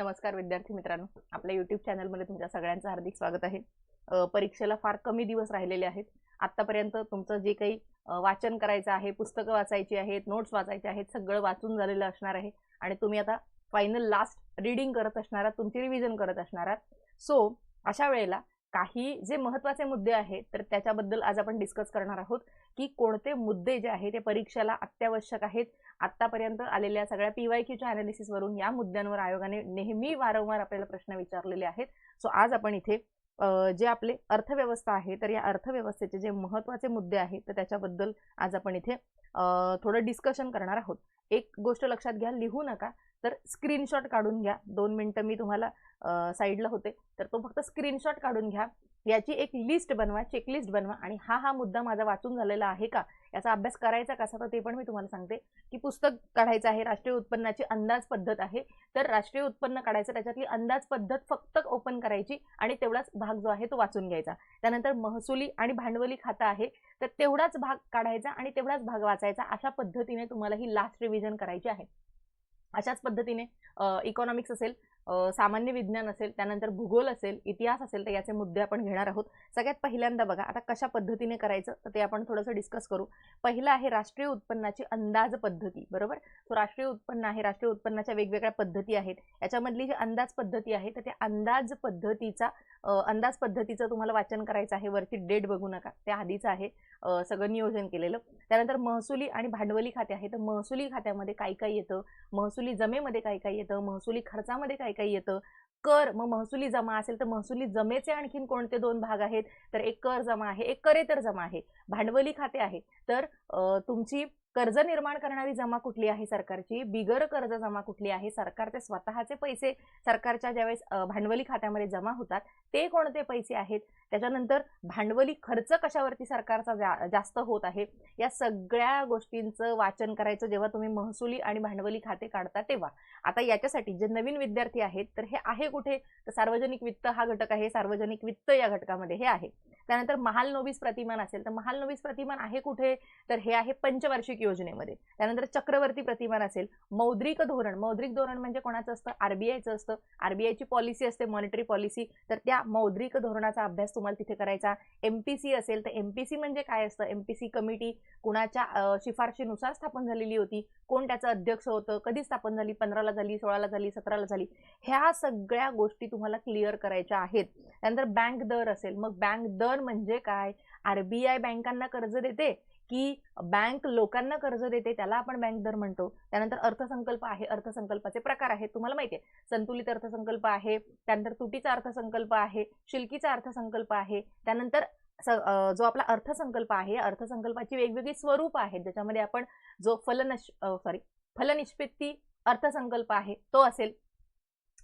नमस्कार विद्यार्थी मित्रांनो. आपल्या युट्यूब चॅनलमध्ये तुमच्या सगळ्यांचं हार्दिक स्वागत आहे. परीक्षेला फार कमी दिवस राहिलेले आहेत. आत्तापर्यंत तुमचं जे काही वाचन करायचं आहे पुस्तकं वाचायची आहेत नोट्स वाचायचे आहेत सगळं वाचून झालेलं असणार आहे. आणि तुम्ही आता फायनल लास्ट रीडिंग करत असणार आहात तुमची रिव्हिजन करत असणार आहात. सो अशा वेळेला काही जे महत्त्वाचे मुद्दे आहेत तर त्याच्याबद्दल आज आपण डिस्कस करणार आहोत. की कोणते मुद्दे जे आहे ते परीक्षेला अत्यावश्यक आहेत. आत्तापर्यंत आलेल्या सगळ्या पी वाय क्यूच्या अनालिसिसवरून या मुद्द्यांवर आयोगाने नेहमी वारंवार आपल्याला प्रश्न विचारलेले आहेत. सो आज आपण इथे जे आपले अर्थव्यवस्था आहे तर या अर्थव्यवस्थेचे जे महत्त्वाचे मुद्दे आहेत तर त्याच्याबद्दल आज आपण इथे थोडं डिस्कशन करणार आहोत. एक गोष्ट लक्षात घ्या लिहू नका. तर स्क्रीनशॉट काढून घ्या. दोन मिनटं मी तुम्हाला साईडला होते. तर तो फक्त स्क्रीनशॉट काढून घ्या. याची एक लिस्ट बनवा चेकलिस्ट बनवा आणि हा हा मुद्दा माझा वाचून झालेला आहे का? याचा अभ्यास करायचा कसा? तर ते पण मी तुम्हाला सांगते. की पुस्तक काढायचं आहे राष्ट्रीय उत्पन्नाची अंदाज पद्धत आहे. तर राष्ट्रीय उत्पन्न काढायचं त्याच्यातली अंदाज पद्धत फक्त ओपन करायची आणि तेवढाच भाग जो आहे तो वाचून घ्यायचा. त्यानंतर महसुली आणि भांडवली खातं आहे. तर तेवढाच भाग काढायचा आणि तेवढाच भाग वाचायचा अशा पद्धतीने तुम्हाला ही लास्ट रिव्हिजन करायची आहे. अशाच पद्धतीने इकॉनॉमिक्स असेल सामान्य विज्ञान असेल त्यानंतर भूगोल असेल इतिहास असेल तर याचे मुद्दे आपण घेणार आहोत. सगळ्यात पहिल्यांदा बघा आता कशा पद्धतीने करायचं तर ते आपण थोडंसं डिस्कस करू. पहिलं आहे राष्ट्रीय उत्पन्नाची अंदाज पद्धती बरोबर? सो राष्ट्रीय उत्पन्न आहे राष्ट्रीय उत्पन्नाच्या वेगवेगळ्या पद्धती आहेत. याच्यामधली जी अंदाज पद्धती आहे तर त्या अंदाज पद्धतीचा अंदाज पद्धतीचं तुम्हाला वाचन करायचं आहे वरची डेट बघू नका. त्या आधीचं आहे. सगळं नियोजन केलेलं. त्यानंतर महसुली आणि भांडवली खाते आहे. तर महसुली खात्यामध्ये काय काय येतं? महसुली जमेमध्ये काय काय येतं? महसुली खर्चामध्ये काय काय येतं? कर. मग महसुली जमा असेल तर महसुली जमेचे आणखीन कोणते दोन भाग आहेत? तर एक कर जमा आहे एक करेतर जमा आहे. भांडवली खाते आहे. तर तुमची कर्ज निर्माण करणारी जमा कुठली आहे सरकारची? बिगर कर्ज जमा कुठली आहे? सरकारचे स्वतःचे पैसे सरकारच्या ज्यावेळेस भांडवली खात्यामध्ये जमा होतात ते कोणते पैसे आहेत? त्याच्यानंतर भांडवली खर्च कशावरती सरकारचा जा जास्त होत आहे? या सगळ्या गोष्टींचं वाचन करायचं जेव्हा तुम्ही महसुली आणि भांडवली खाते काढता तेव्हा. आता याच्यासाठी जे नवीन विद्यार्थी आहेत तर हे आहे कुठे? तर सार्वजनिक वित्त हा घटक आहे सार्वजनिक वित्त या घटकामध्ये हे आहे. त्यानंतर महाल नोबीस प्रतिमान असेल तर महाल नोबीस प्रतिमान आहे कुठे? तर हे आहे पंचवार्षिक योजनेमध्ये. त्यानंतर चक्रवर्ती प्रतिमान असेल मौद्रिक धोरण. मौद्रिक धोरण म्हणजे कोणाचं असतं? आरबीआयचं असतं. आरबीआयची पॉलिसी असते मॉनिटरी पॉलिसी तर त्या मौद्रिक धोरणाचा अभ्यास तुम्हाला तिथे करायचा. एमपीसी असेल तर एमपीसी म्हणजे काय असतं? एमपीसी कमिटी कुणाच्या शिफारशीनुसार स्थापन झालेली होती? कोण त्याचं अध्यक्ष होतं? कधी स्थापन झाली? पंधराला झाली? सोळाला झाली? सतराला झाली? ह्या सगळ्या गोष्टी तुम्हाला क्लिअर करायच्या आहेत. त्यानंतर बँक दर असेल. मग बँक दर म्हणजे काय? आरबीआय बँकांना कर्ज देते. की बँक लोकांना कर्ज देते त्याला आपण बँक दर म्हणतो. त्यानंतर अर्थसंकल्प आहे अर्थसंकल्पाचे प्रकार आहेत. तुम्हाला माहिती आहे संतुलित अर्थसंकल्प आहे त्यानंतर तुटीचा अर्थसंकल्प आहे शिल्कीचा अर्थसंकल्प आहे त्यानंतर स- जो आपला अर्थसंकल्प आहे अर्थसंकल्पाची वेगवेगळी स्वरूप आहेत ज्याच्यामध्ये आपण जो फलनश सॉरी फलनिष्पत्ती अर्थसंकल्प आहे तो असेल.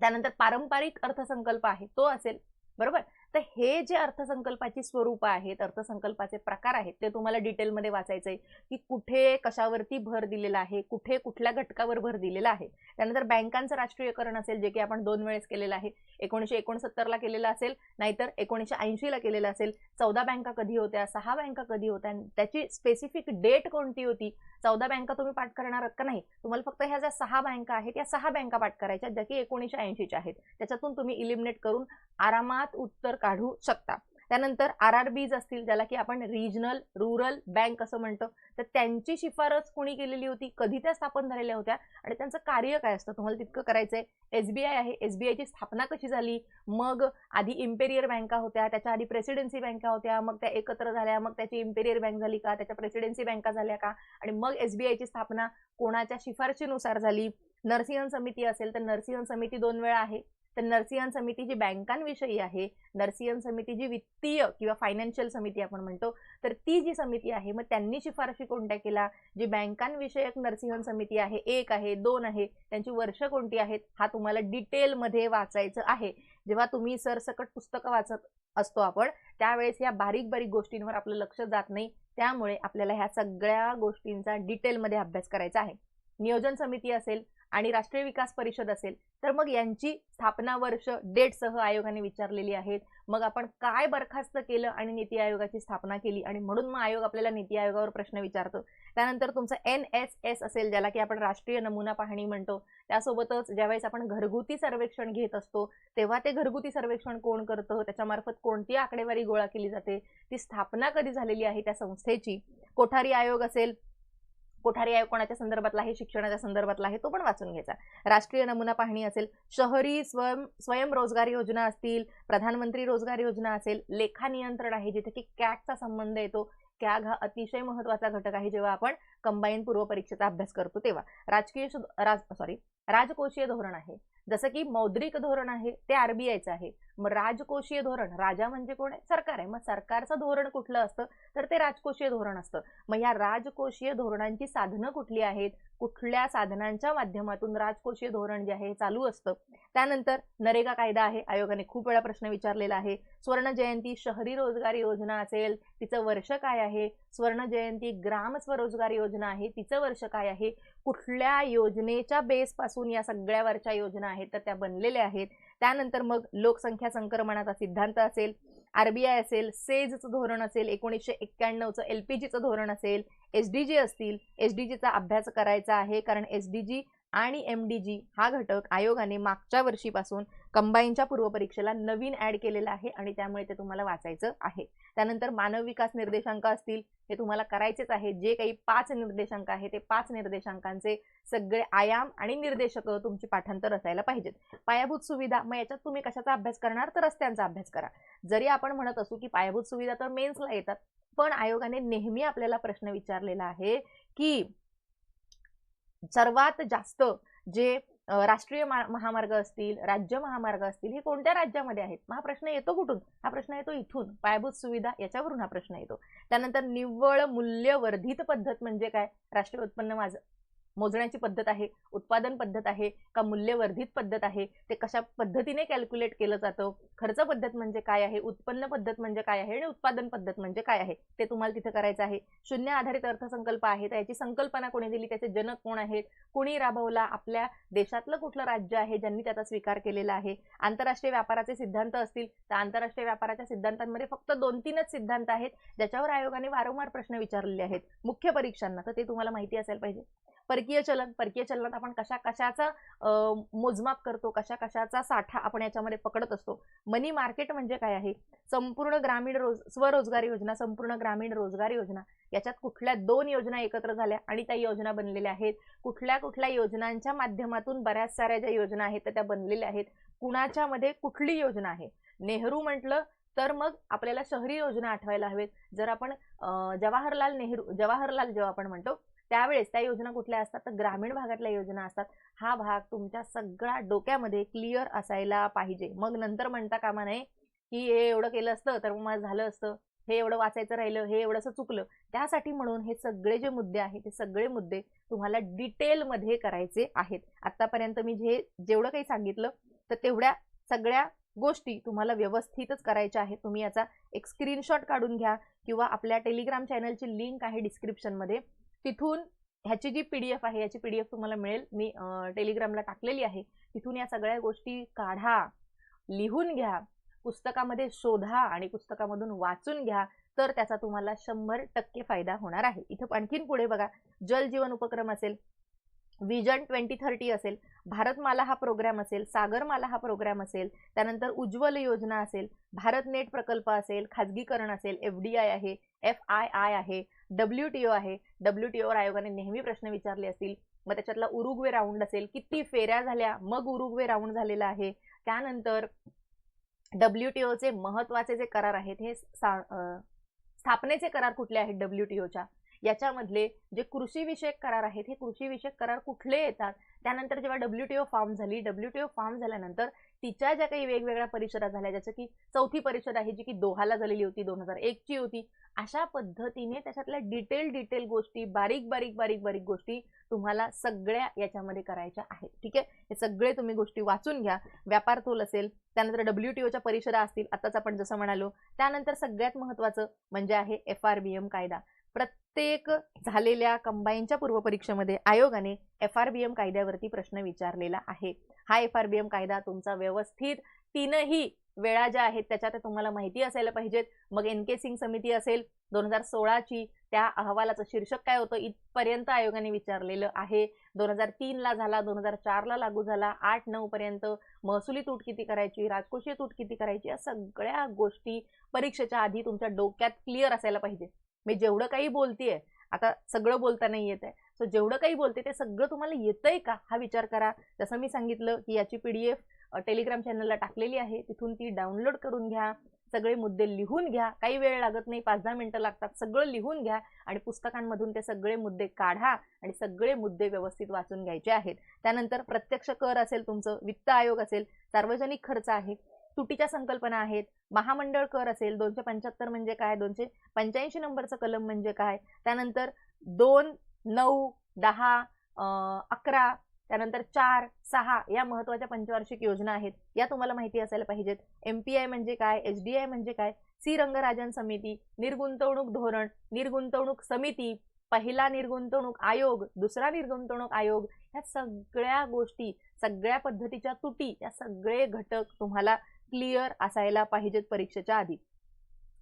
त्यानंतर पारंपरिक अर्थसंकल्प आहे तो असेल. बरोबर? तर हे जे अर्थसंकल्पाची स्वरूप आहेत अर्थसंकल्पाचे प्रकार आहेत ते तुम्हाला डिटेलमध्ये वाचायचं आहे की कुठे कशावरती भर दिलेला आहे कुठे कुठल्या घटकावर भर दिलेला आहे. त्यानंतर बँकांचं राष्ट्रीयकरण असेल जे की आपण दोन वेळेस केलेलं आहे. एकोणीसशे एकोणसत्तरला केलेलं असेल नाहीतर एकोणीसशे ऐंशीला केलेलं असेल. चौदा बँका कधी होत्या सहा बँका कधी होत्या त्याची स्पेसिफिक डेट कोणती होती? चौदा बँका तुम्ही पाठ करणार आहात का नाही? तुम्हाला फक्त ह्या ज्या सहा बँका आहेत या सहा बँका पाठ करायच्या ज्या की एकोणीसशे ऐंशीच्या आहेत. त्याच्यातून तुम्ही इलिमिनेट करून आरामात उत्तर काढू शकता. त्यानंतर आर आर बीज असतील ज्याला की आपण रिजनल रुरल बँक असं म्हणतो तर त्यांची शिफारस कोणी केलेली होती? कधी त्या स्थापन झालेल्या होत्या? आणि त्यांचं कार्य काय असतं? तुम्हाला तितकं करायचं आहे एस बी आय आहे. एस बी आयची स्थापना कशी झाली? मग आधी इम्पेरियर बँका होत्या त्याच्या आधी प्रेसिडेन्सी बँका होत्या मग त्या एकत्र झाल्या मग त्याची इम्पेरियर बँक झाली का? त्याच्या प्रेसिडेन्सी बँका झाल्या का? आणि मग एस बी आयची स्थापना कोणाच्या शिफारशीनुसार झाली? नरसिंहन समिती असेल तर नरसिंहन समिती दोन वेळा आहे. तर नरसिंहन समिती जी बँकांविषयी आहे नरसिंहन समिती जी वित्तीय किंवा फायनान्शियल समिती आपण म्हणतो तर ती जी समिती आहे मग त्यांनी शिफारशी कोणत्या केला जी बँकांविषयक नरसिंहन समिती आहे एक आहे दोन आहे त्यांची वर्ष कोणती आहेत हा तुम्हाला डिटेलमध्ये वाचायचं आहे. जेव्हा तुम्ही सरसकट पुस्तकं वाचत असतो आपण त्यावेळेस या बारीक बारीक गोष्टींवर आपलं लक्ष जात नाही त्यामुळे आपल्याला ह्या सगळ्या गोष्टींचा डिटेलमध्ये अभ्यास करायचा आहे. नियोजन समिती असेल आणि राष्ट्रीय विकास परिषद असेल तर मग यांची स्थापना वर्ष डेटसह आयोगाने विचारलेली आहेत. मग आपण काय बरखास्त केलं आणि नीती आयोगाची स्थापना केली आणि म्हणून मग आयोग आपल्याला नीती आयोगावर प्रश्न विचारतो. त्यानंतर तुमचं एन एस एस असेल ज्याला की आपण राष्ट्रीय नमुना पाहणी म्हणतो त्यासोबतच ज्यावेळेस आपण घरगुती सर्वेक्षण घेत असतो तेव्हा ते घरगुती सर्वेक्षण कोण करतं? त्याच्यामार्फत कोणती आकडेवारी गोळा केली जाते? ती स्थापना कधी झालेली आहे त्या संस्थेची? कोठारी आयोग असेल कोठारी आयोग कोणाच्या संदर्भातला आहे शिक्षणाच्या संदर्भातला आहे तो पण वाचून घ्यायचा. राष्ट्रीय नमुना पाहणी असेल शहरी स्वयं स्वयंरोजगार योजना असतील प्रधानमंत्री रोजगार योजना असेल लेखा नियंत्रण आहे जिथे की कॅगचा संबंध येतो कॅग हा अतिशय महत्त्वाचा घटक आहे जेव्हा आपण कंबाईन पूर्व परीक्षेचा अभ्यास करतो तेव्हा. राजकीय राज सॉरी राजकोषीय धोरण आहे. जसं की मौद्रिक धोरण आहे ते आरबीआयचं आहे. मग राजकोषीय धोरण राजा म्हणजे कोण आहे? सरकार आहे. मग सरकारचं धोरण कुठलं असतं? तर ते राजकोषीय धोरण असतं. मग या राजकोषीय धोरणांची साधनं कुठली आहेत? कुठल्या साधनांच्या माध्यमातून राजकोषीय धोरण जे आहे हे चालू असतं? त्यानंतर नरेगा कायदा आहे. आयोगाने खूप वेळा प्रश्न विचारलेला आहे. स्वर्ण जयंती शहरी रोजगार योजना असेल तिचं वर्ष काय आहे? स्वर्ण जयंती ग्राम स्वरोजगार योजना आहे तिचं वर्ष काय आहे? कुठल्या योजनेच्या बेसपासून या सगळ्यावरच्या योजना आहेत तर त्या बनलेल्या आहेत. त्यानंतर मग लोकसंख्या संक्रमणाचा सिद्धांत असेल आरबीआय असेल सेजचं धोरण असेल एकोणीसशे एक्क्याण्णवचं एल पी जीचं धोरण असेल एस डी जी असतील एस डी जीचा अभ्यास करायचा आहे कारण एस डी जी आणि एम डी जी हा घटक आयोगाने मागच्या वर्षीपासून कंबाईनच्या पूर्वपरीक्षेला नवीन ऍड केलेला आहे आणि त्यामुळे ते तुम्हाला वाचायचं आहे. त्यानंतर मानव विकास निर्देशांक असतील हे तुम्हाला करायचेच आहे. जे काही पाच निर्देशांक आहे ते पाच निर्देशांकांचे सगळे आयाम आणि निर्देशक तुमची पाठांतर असायला पाहिजेत. पायाभूत सुविधा मग याच्यात तुम्ही कशाचा अभ्यास करणार? तर रस्त्यांचा अभ्यास करा. जरी आपण म्हणत असू की पायाभूत सुविधा तर मेन्सला येतात पण आयोगाने नेहमी आपल्याला प्रश्न विचारलेला आहे की सर्वात जास्त जे राष्ट्रीय महामार्ग असतील राज्य महामार्ग असतील हे कोणत्या राज्यामध्ये आहेत? हा प्रश्न येतो कुठून? हा प्रश्न येतो इथून. पायाभूत सुविधा याच्यावरून हा प्रश्न येतो. त्यानंतर निव्वळ मूल्यवर्धित पद्धत म्हणजे काय? राष्ट्रीय उत्पन्न माझं. मोजण्याची पद्धत आहे उत्पादन पद्धत आहे का मूल्यवर्धित पद्धत आहे ते कशा पद्धतीने कॅल्क्युलेट केलं जातं खर्च पद्धत म्हणजे काय आहे उत्पन्न पद्धत म्हणजे काय आहे आणि उत्पादन पद्धत म्हणजे काय आहे ते तुम्हाला तिथे करायचं आहे. शून्य आधारित अर्थसंकल्प आहे तर याची संकल्पना कोणी दिली त्याचे जनक कोण आहेत कुणी राबवला आपल्या देशातलं कुठलं राज्य आहे ज्यांनी त्याचा स्वीकार केलेला आहे आंतरराष्ट्रीय व्यापाराचे सिद्धांत असतील तर आंतरराष्ट्रीय व्यापाराच्या सिद्धांतांमध्ये फक्त दोन तीनच सिद्धांत आहेत ज्याच्यावर आयोगाने वारंवार प्रश्न विचारलेले आहेत मुख्य परीक्षांना तर ते तुम्हाला माहिती असायला पाहिजे. परकीय चलन परकीय चलनात आपण कशा कशाचा मोजमाप करतो कशा कशाचा साठा आपण याच्यामध्ये पकडत असतो. मनी मार्केट म्हणजे काय आहे? संपूर्ण ग्रामीण रोज स्वरोजगार योजना संपूर्ण ग्रामीण रोजगार योजना याच्यात कुठल्या दोन योजना एकत्र झाल्या आणि त्या योजना बनलेल्या आहेत? कुठल्या कुठल्या योजनांच्या माध्यमातून बऱ्याच साऱ्या ज्या योजना आहेत त्या बनलेल्या आहेत? कुणाच्या मध्ये कुठली योजना आहे? नेहरू म्हटलं तर मग आपल्याला शहरी योजना आठवायला हवेत. जर आपण जवाहरलाल नेहरू जवाहरलाल जेव्हा आपण म्हणतो त्यावेळेस त्या योजना कुठल्या असतात? तर ग्रामीण भागातल्या योजना असतात. हा भाग तुमच्या सगळ्या डोक्यामध्ये क्लिअर असायला पाहिजे. मग नंतर म्हणता कामा नये की हे एवढं केलं असतं तर मग मला झालं असतं. हे एवढं वाचायचं राहिलं हे एवढंसं चुकलं. त्यासाठी म्हणून हे सगळे जे मुद्दे आहेत ते सगळे मुद्दे तुम्हाला डिटेलमध्ये करायचे आहेत. आत्तापर्यंत मी जे जेवढं काही सांगितलं तर तेवढ्या सगळ्या गोष्टी तुम्हाला व्यवस्थितच करायच्या आहेत. तुम्ही याचा एक स्क्रीनशॉट काढून घ्या किंवा आपल्या टेलिग्राम चॅनलची लिंक आहे डिस्क्रिप्शनमध्ये तिथून ह्याची जी पीडीएफ आहे याची पीडीएफ तुम्हाला मिळेल. मी टेलिग्रामला टाकलेली आहे. तिथून या सगळ्या गोष्टी काढा लिहून घ्या पुस्तकामध्ये शोधा आणि पुस्तकामधून वाचून घ्या तर त्याचा तुम्हाला शंभर टक्के फायदा होणार आहे. इथं आणखीन पुढे बघा. जल जीवन उपक्रम असेल विजन ट्वेंटी थर्टी असेल भारतमाला हा प्रोग्रॅम असेल सागरमाला हा प्रोग्रॅम असेल त्यानंतर उज्ज्वल योजना असेल भारत नेट प्रकल्प असेल खाजगीकरण असेल एफ डी आय आहे एफ आय आय आहे डब्ल्यू टी ओ आहे. डब्ल्यू टी ओवर आयोगाने नेहमी प्रश्न विचारले असतील. मग त्याच्यातला उरुग्वे राऊंड असेल किती फेऱ्या झाल्या मग उरुग्वे राऊंड झालेला आहे. त्यानंतर डब्ल्यू टी ओचे महत्त्वाचे जे करार आहेत हे स्थापनेचे करार कुठले आहेत डब्ल्यू टी ओच्या याच्यामधले जे कृषीविषयक करार आहेत हे कृषीविषयक करार कुठले येतात? त्यानंतर जेव्हा डब्ल्यूटीओ फॉर्म झाली डब्ल्यूटीओ फॉर्म झाल्यानंतर तिच्या ज्या काही वेगवेगळ्या परिषदा झाल्या जसं की चौथी परिषद आहे जी की दोहाला झालेली होती दोन हजार एकची होती अशा पद्धतीने त्याच्यातल्या डिटेल डिटेल गोष्टी बारीक बारीक बारीक बारीक गोष्टी तुम्हाला सगळ्या याच्यामध्ये करायच्या आहेत. ठीक आहे? हे सगळे तुम्ही गोष्टी वाचून घ्या. व्यापार तोल असेल त्यानंतर डब्ल्यूटीओच्या परिषदा असतील आताच आपण जसं म्हणालो त्यानंतर सगळ्यात महत्वाचं म्हणजे आहे एफ आर बी एम कायदा. प्रत्येक झालेल्या कंबाईनच्या पूर्वपरीक्षेमध्ये आयोगाने एफ आर बी एम कायद्यावरती प्रश्न विचारलेला आहे. हा एफ आर बी एम कायदा तुमचा व्यवस्थित तीनही वेळा ज्या आहेत त्याच्या त्या तुम्हाला माहिती असायला पाहिजेत. मग एन के सिंग समिती असेल दोन हजार सोळाची त्या अहवालाचं शीर्षक काय होतं? इथपर्यंत आयोगाने विचारलेलं आहे. दोन हजार तीनला झाला दोन हजार चारला लागू झाला आठ नऊ पर्यंत महसुली तूट किती करायची राजकोषीय तूट किती करायची या सगळ्या गोष्टी परीक्षेच्या आधी तुमच्या डोक्यात क्लिअर असायला पाहिजे. मी जेवढं काही बोलतेय आता सगळं बोलता नाही येत आहे सो जेवढं काही बोलते ते सगळं तुम्हाला येतंय का? हा विचार करा. जसं मी सांगितलं की याची पी डी एफ टेलिग्राम चॅनलला टाकलेली आहे. तिथून ती डाउनलोड करून घ्या. सगळे मुद्दे लिहून घ्या. काही वेळ लागत नाही. पाच दहा मिनटं लागतात. सगळं लिहून घ्या आणि पुस्तकांमधून ते सगळे मुद्दे काढा आणि सगळे मुद्दे व्यवस्थित वाचून घ्यायचे आहेत. त्यानंतर प्रत्यक्ष कर असेल तुमचं वित्त आयोग असेल सार्वजनिक खर्च आहे. तुटीच्या संकल्पना आहेत. महामंडळ कर असेल दोनशे पंच्याहत्तर म्हणजे काय? दोनशे पंच्याऐंशी नंबरचं कलम म्हणजे काय? त्यानंतर दोन नऊ दहा अकरा त्यानंतर चार सहा या महत्त्वाच्या पंचवार्षिक योजना आहेत. या तुम्हाला माहिती असायला पाहिजेत. एम पी आय म्हणजे काय? एच डी आय म्हणजे काय? सी रंगराजन समिती निर्गुंतवणूक धोरण निर्गुंतवणूक समिती पहिला निर्गुंतवणूक आयोग दुसरा निर्गुंतवणूक आयोग ह्या सगळ्या गोष्टी सगळ्या पद्धतीच्या तुटी या सगळे घटक तुम्हाला क्लिअर असायला पाहिजेत परीक्षेच्या आधी.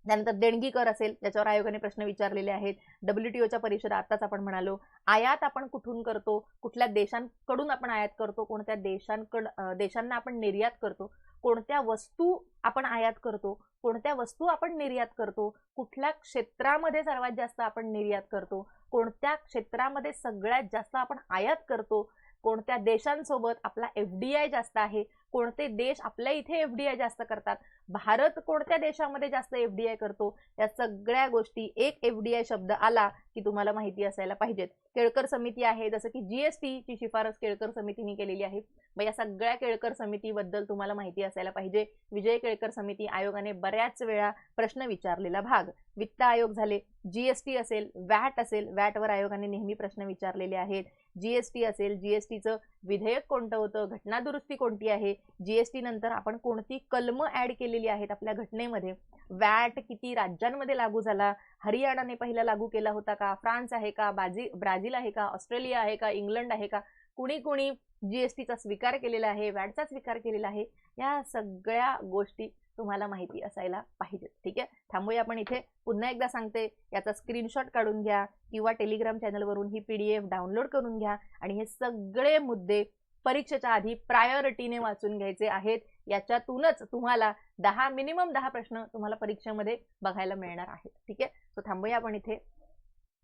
त्यानंतर देणगीकर असेल ज्याच्यावर आयोगाने प्रश्न विचारलेले आहेत. डब्ल्यूटीओच्या परीक्षेत आताच आपण म्हणालो. आयात आपण कुठून करतो? कुठल्या देशांकडून आपण आयात करतो? कोणत्या देशांकड देशांना आपण निर्यात करतो? कोणत्या वस्तू आपण आयात करतो? कोणत्या वस्तू आपण निर्यात करतो? कुठल्या क्षेत्रामध्ये सर्वात जास्त आपण निर्यात करतो? कोणत्या क्षेत्रामध्ये सगळ्यात जास्त आपण आयात करतो? कोणत्या देशांसोबत आपला एफ डी आय जास्त आहे? कोणते देश आपल्या इथे एफ डी आय जास्त करतात? भारत कोणत्या देशामध्ये जास्त एफ डी आय करतो? या सगळ्या गोष्टी एक एफ डी आय शब्द आला की तुम्हाला माहिती असायला पाहिजेत. केळकर समिती आहे जसं की जीएसटी ची शिफारस केळकर समितीने केलेली आहे. मग या सगळ्या केळकर समितीबद्दल तुम्हाला माहिती असायला पाहिजे. विजय केळकर समिती आयोगाने बऱ्याच वेळा प्रश्न विचारलेला भाग. वित्त आयोग झाले जीएसटी असेल वॅट असेल वॅटवर आयोगाने नेहमी प्रश्न विचारलेले आहेत. जीएसटी असेल जीएसटीचं विधेयक कोणतं होतं घटना दुरुस्ती कोणती आहे जीएसटी नंतर आपण कोणती कलम ऍड केलेली आहेत आपल्या घटनेमध्ये? वॅट किती राज्यांमध्ये लागू झाला? हरियाणाने पहिला लागू केला होता का? फ्रान्स आहे का? बाजी ब्राझील आहे का? ऑस्ट्रेलिया आहे का? इंग्लंड आहे का? कुणी कुणी जीएसटीचा स्वीकार केलेला आहे वॅटचा स्वीकार केलेला आहे या सगळ्या गोष्टी तुम्हाला माहिती असायला पाहिजेत. ठीक आहे? थांबूया आपण इथे. पुन्हा एकदा सांगते याचा स्क्रीनशॉट काढून घ्या किंवा टेलिग्राम चॅनलवरून ही पीडीएफ डाउनलोड करून घ्या आणि हे सगळे मुद्दे परीक्षेच्या आधी प्रायोरिटीने वाचून घ्यायचे आहेत. याच्यातूनच तुम्हाला दहा मिनिमम दहा प्रश्न तुम्हाला परीक्षेमध्ये बघायला मिळणार आहेत. ठीक आहे? सो थांबूया आपण इथे.